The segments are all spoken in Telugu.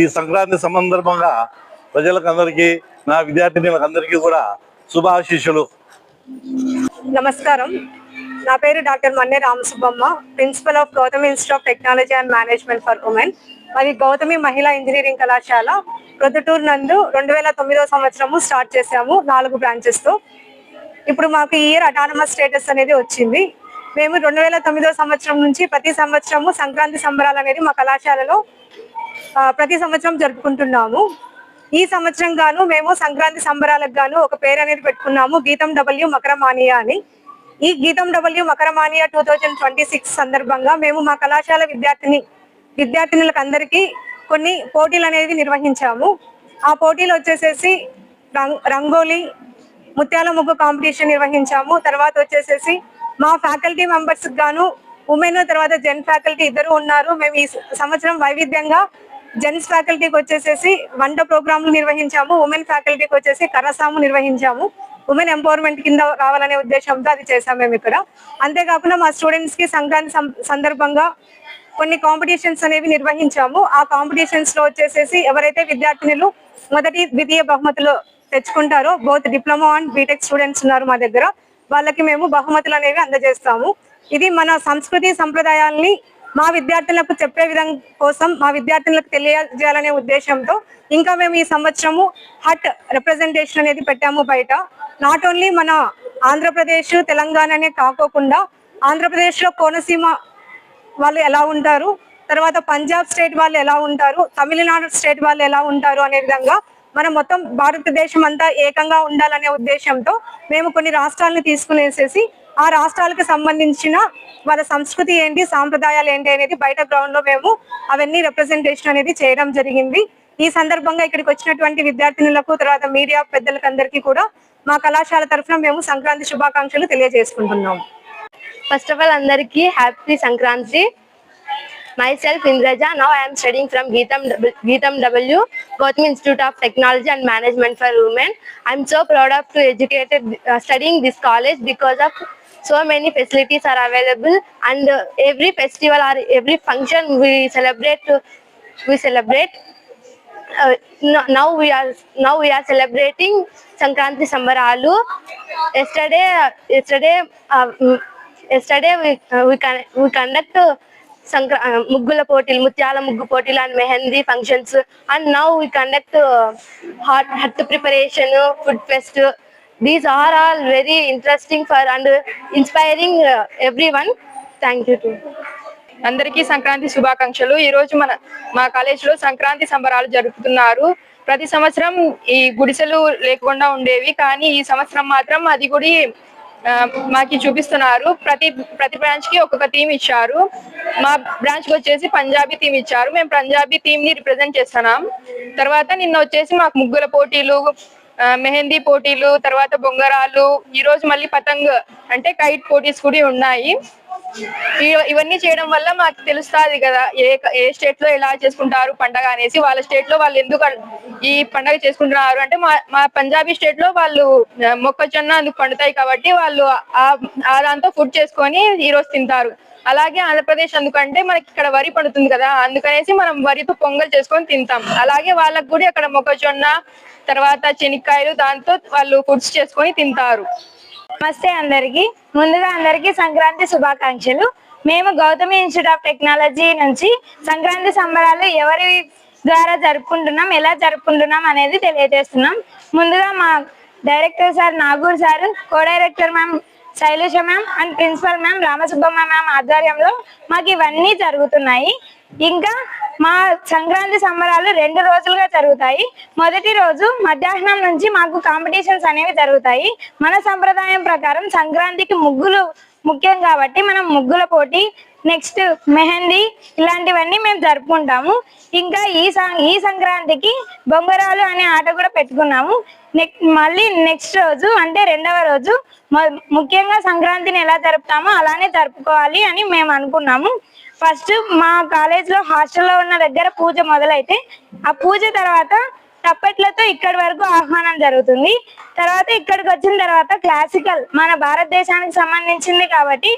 ఈ సంక్రాంతి సందర్భంగా ప్రజలకందరికీ నా విద్యార్థినులకు అందరికీ కూడా శుభాశీస్సులు. నమస్కారం. నా పేరు doctor Manne Ramasubbamma principal of Gautami institute of technology and management for women. మరి గౌతమి మహిళా ఇంజనీరింగ్ కళాశాల. ప్రొద్దుటూరు నందు రెండు వేల తొమ్మిదో సంవత్సరము స్టార్ట్ చేశాము నాలుగు బ్రాంచెస్తో ఇప్పుడు మాకు ఈ ఇయర్ అటానమస్ స్టేటస్ అనేది వచ్చింది. మేము రెండు వేల తొమ్మిదో సంవత్సరం నుంచి ప్రతి సంవత్సరము సంక్రాంతి సంబరాలు అనేది మా కళాశాలలో ప్రతి సంవత్సరం జరుపుకుంటున్నాము. ఈ సంవత్సరం గాను మేము సంక్రాంతి సంబరాలకు గాను ఒక పేరు అనేది పెట్టుకున్నాము గీతం డబ్ల్యూ మకరమానియా అని. ఈ GITAM W Makaramania two thousand twenty six సందర్భంగా మేము మా కళాశాల విద్యార్థిని విద్యార్థినులకు అందరికీ కొన్ని పోటీలు అనేవి నిర్వహించాము. ఆ పోటీలు వచ్చేసేసి రంగోలీ ముత్యాల ముగ్గు కాంపిటీషన్ నిర్వహించాము. తర్వాత వచ్చేసేసి మా ఫ్యాకల్టీ మెంబర్స్ గాను ఉమెన్ తర్వాత జెన్ ఫ్యాకల్టీ ఇద్దరు ఉన్నారు. మేము ఈ సంవత్సరం వైవిధ్యంగా జెంట్స్ ఫ్యాకల్టీకి వచ్చేసేసి వంట ప్రోగ్రాంలు నిర్వహించాము ఉమెన్ ఫ్యాకల్టీకి వచ్చేసి కరసాము నిర్వహించాము. ఉమెన్ ఎంపవర్మెంట్ కింద రావాలనే ఉద్దేశంతో అది చేసాం మేము ఇక్కడ. అంతేకాకుండా మా స్టూడెంట్స్కి సంక్రాంతి సందర్భంగా కొన్ని కాంపిటీషన్స్ అనేవి నిర్వహించాము. ఆ కాంపిటీషన్స్లో వచ్చేసేసి ఎవరైతే విద్యార్థినులు మొదటి ద్వితీయ బహుమతులు తెచ్చుకుంటారో both diploma and B Tech students ఉన్నారు మా దగ్గర వాళ్ళకి మేము బహుమతులు అనేవి అందజేస్తాము. ఇది మన సంస్కృతి సంప్రదాయాల్ని మా విద్యార్థులకు చెప్పే విధం కోసం మా విద్యార్థులకు తెలియజేయాలనే ఉద్దేశంతో ఇంకా మేము ఈ సంవత్సరము హట్ రిప్రజెంటేషన్ అనేది పెట్టాము బయట. నాట్ ఓన్లీ మన ఆంధ్రప్రదేశ్ తెలంగాణనే కాకోకుండా ఆంధ్రప్రదేశ్లో కోనసీమ వాళ్ళు ఎలా ఉంటారు తర్వాత పంజాబ్ స్టేట్ వాళ్ళు ఎలా ఉంటారు తమిళనాడు స్టేట్ వాళ్ళు ఎలా ఉంటారు అనే విధంగా మనం మొత్తం భారతదేశం అంతా ఏకంగా ఉండాలనే ఉద్దేశంతో మేము కొన్ని రాష్ట్రాలను తీసుకునేసేసి ఆ రాష్ట్రాలకు సంబంధించిన వాళ్ళ సంస్కృతి ఏంటి సాంప్రదాయాలు ఏంటి అనేది బయట గ్రౌండ్లో మేము అవన్నీ రిప్రజెంటేషన్ అనేది చేయడం జరిగింది. ఈ సందర్భంగా ఇక్కడికి వచ్చినటువంటి విద్యార్థినులకు తర్వాత మీడియా పెద్దలకు అందరికీ కూడా మా కళాశాల తరఫున మేము సంక్రాంతి శుభాకాంక్షలు తెలియజేసుకుంటున్నాం. ఫస్ట్ ఆఫ్ ఆల్ అందరికీ happy Sankranti. My self Indraja now I'm studying from GITAM GITAM W Gautam institute of technology and management for women I'm so proud of to educated studying this college because of so many facilities are available and uh, every festival or every function we celebrate we celebrate uh, no- now we are now we are celebrating Sankranti Sambaralu. Yesterday, uh, yesterday, uh, yesterday we uh, we can we conduct uh, Sankra uh, Muggula Potil, Mutyala Muggu Potil and Mehendi functions, and now we conduct uh, hot hut preparation, these are all very These are all very interesting for and you inspiring uh, everyone. Thank you too. అందరికీ సంక్రాంతి శుభాకాంక్షలు. ఈ రోజు మన మా కాలేజీలో సంక్రాంతి సంబరాలు జరుపుతున్నారు. ప్రతి సంవత్సరం ఈ గుడిసెలు లేకుండా ఉండేవి కానీ ఈ సంవత్సరం మాత్రం అది గుడి మాకి చూపిస్తున్నారు. ప్రతి ప్రతి బ్రాంచ్కి ఒక్కొక్క థీమ్ ఇచ్చారు. మా బ్రాంచ్కి వచ్చేసి పంజాబీ థీమ్ ఇచ్చారు. మేము పంజాబీ థీమ్ని రిప్రజెంట్ చేస్తున్నాం. తర్వాత నిన్న వచ్చేసి మాకు ముగ్గుల పోటీలు మెహందీ పోటీలు తర్వాత బొంగరాలు ఈ రోజు మళ్ళీ పతంగ్ అంటే కైట్ పోటీస్ కూడా ఉన్నాయి. ఇవన్నీ చేయడం వల్ల మాకు తెలుస్తుంది కదా ఏ ఏ స్టేట్లో ఎలా చేసుకుంటారు పండగ అనేసి. వాళ్ళ స్టేట్లో వాళ్ళు ఎందుకు ఈ పండగ చేసుకుంటున్నారు అంటే మా మా పంజాబీ స్టేట్లో వాళ్ళు మొక్కజొన్న అందుకు పండుతాయి కాబట్టి వాళ్ళు ఆ దాంతో ఫుడ్ చేసుకొని ఈ రోజు తింటారు. అలాగే ఆంధ్రప్రదేశ్ అందుకంటే మనకి ఇక్కడ వరి పండుతుంది కదా అందుకనేసి మనం వరితో పొంగల్ చేసుకొని తింటాం. అలాగే వాళ్ళకి కూడా అక్కడ మొక్కజొన్న తర్వాత చెనిక్కాయలు దాంతో వాళ్ళు ఫుడ్స్ చేసుకొని తింటారు. నమస్తే అందరికి. ముందుగా అందరికి సంక్రాంతి శుభాకాంక్షలు. మేము గౌతమి ఇన్స్టిట్యూట్ ఆఫ్ టెక్నాలజీ నుంచి సంక్రాంతి సంబరాలు ఎవరి ద్వారా జరుపుకుంటున్నాం ఎలా జరుపుకుంటున్నాం అనేది తెలియజేస్తున్నాం. ముందుగా మా director sir Nagur sir co director ma'am Shailesha ma'am and principal ma'am Ramasubbamma ma'am ఆధ్వర్యంలో మాకు ఇవన్నీ జరుగుతున్నాయి. ఇంకా మా సంక్రాంతి సంబరాలు రెండు రోజులుగా జరుగుతాయి. మొదటి రోజు మధ్యాహ్నం నుంచి మాకు కాంపిటీషన్స్ అనేవి జరుగుతాయి. మన సంప్రదాయం ప్రకారం సంక్రాంతికి ముగ్గులు ముఖ్యం కాబట్టి మనం ముగ్గుల పోటీ నెక్స్ట్ మెహందీ ఇలాంటివన్నీ మేము జరుపుకుంటాము. ఇంకా ఈ సం ఈ సంక్రాంతికి బొంగరాలు అనే ఆట కూడా పెట్టుకున్నాము. నెక్స్ట్ మళ్ళీ నెక్స్ట్ రోజు అంటే రెండవ రోజు ముఖ్యంగా సంక్రాంతిని ఎలా జరుపుతామో అలానే జరుపుకోవాలి అని మేము అనుకున్నాము. ఫస్ట్ మా కాలేజ్లో హాస్టల్లో ఉన్న దగ్గర పూజ మొదలైతే ఆ పూజ తర్వాత తప్పట్లతో ఇక్కడి వరకు ఆహ్వానం జరుగుతుంది. తర్వాత ఇక్కడికి వచ్చిన తర్వాత క్లాసికల్ మన భారతదేశానికి సంబంధించింది కాబట్టి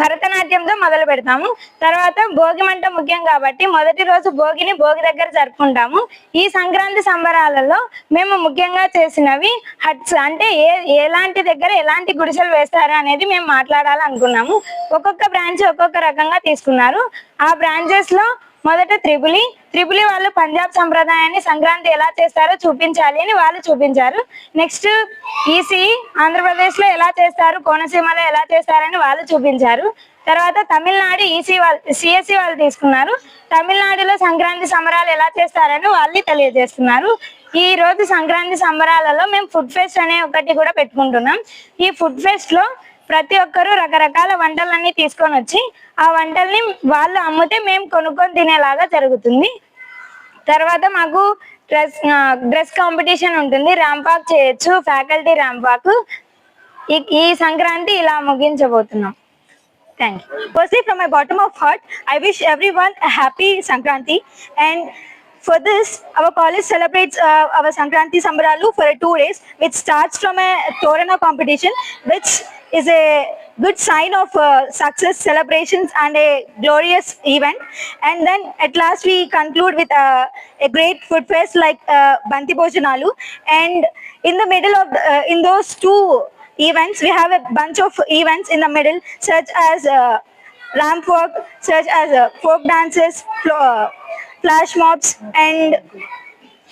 భరతనాట్యంతో మొదలు పెడతాము. తర్వాత భోగి మంట ముఖ్యం కాబట్టి మొదటి రోజు భోగిని భోగి దగ్గర జరుపుకుంటాము. ఈ సంక్రాంతి సంబరాలలో మేము ముఖ్యంగా చేసినవి హట్స్ అంటే ఏ ఎలాంటి దగ్గర ఎలాంటి గుడిసెలు వేస్తారు అనేది మేము మాట్లాడాలనుకున్నాము. ఒక్కొక్క బ్రాంచ్ ఒక్కొక్క రకంగా తీసుకున్నారు. ఆ బ్రాంచెస్లో మొదట త్రిపులి త్రిపులి వాళ్ళు పంజాబ్ సంప్రదాయాన్ని సంక్రాంతి ఎలా చేస్తారో చూపించాలి అని వాళ్ళు చూపించారు. నెక్స్ట్ ఈసీ ఆంధ్రప్రదేశ్లో ఎలా చేస్తారు కోనసీమలో ఎలా చేస్తారని వాళ్ళు చూపించారు. తర్వాత తమిళనాడు ఈసీ వాళ్ళు సిఎస్సి వాళ్ళు తీసుకున్నారు. తమిళనాడులో సంక్రాంతి సంబరాలు ఎలా చేస్తారని వాళ్ళు తెలియజేస్తున్నారు. ఈ రోజు సంక్రాంతి సంబరాలలో మేము ఫుడ్ ఫెస్ట్ అనే ఒకటి కూడా పెట్టుకుంటున్నాం. ఈ ఫుడ్ ఫెస్ట్లో ప్రతి ఒక్కరు రకరకాల వంటలన్నీ తీసుకొని వచ్చి ఆ వంటల్ని వాళ్ళు అమ్మితే మేము కొనుక్కొని తినేలాగా జరుగుతుంది. తర్వాత మాకు డ్రెస్ డ్రెస్ కాంపిటీషన్ ఉంటుంది. ర్యాంపాక్ చేయొచ్చు ఫ్యాకల్టీ ర్యాంపాక్ ఈ సంక్రాంతి ఇలా ముగించబోతున్నాం. Thank you firstly from my bottom of heart I wish everyone happy Sankranti. And for this our college celebrates our Sankranti సంబరాలు for two days which starts from a torana competition which is a good sign of uh, success, celebrations, and a glorious event. And then at last, we conclude with uh, a great food fest like uh, Banti Bojanalu. And in the middle of uh, in those two events we have a bunch of events in the middle such as uh, ramp walk such as uh, folk dances uh, flash mobs and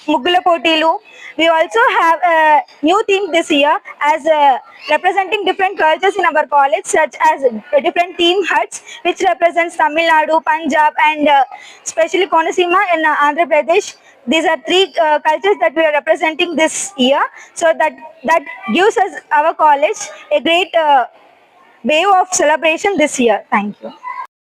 Mugula Potilu. We also have a new theme this year as uh, representing different cultures in our college, such as different team huts, which represents Tamil Nadu, Punjab, and uh, especially Konasima in uh, Andhra Pradesh. These are three uh, cultures that we are representing this year. So that that gives us our college a great uh, wave of celebration this year. Thank you.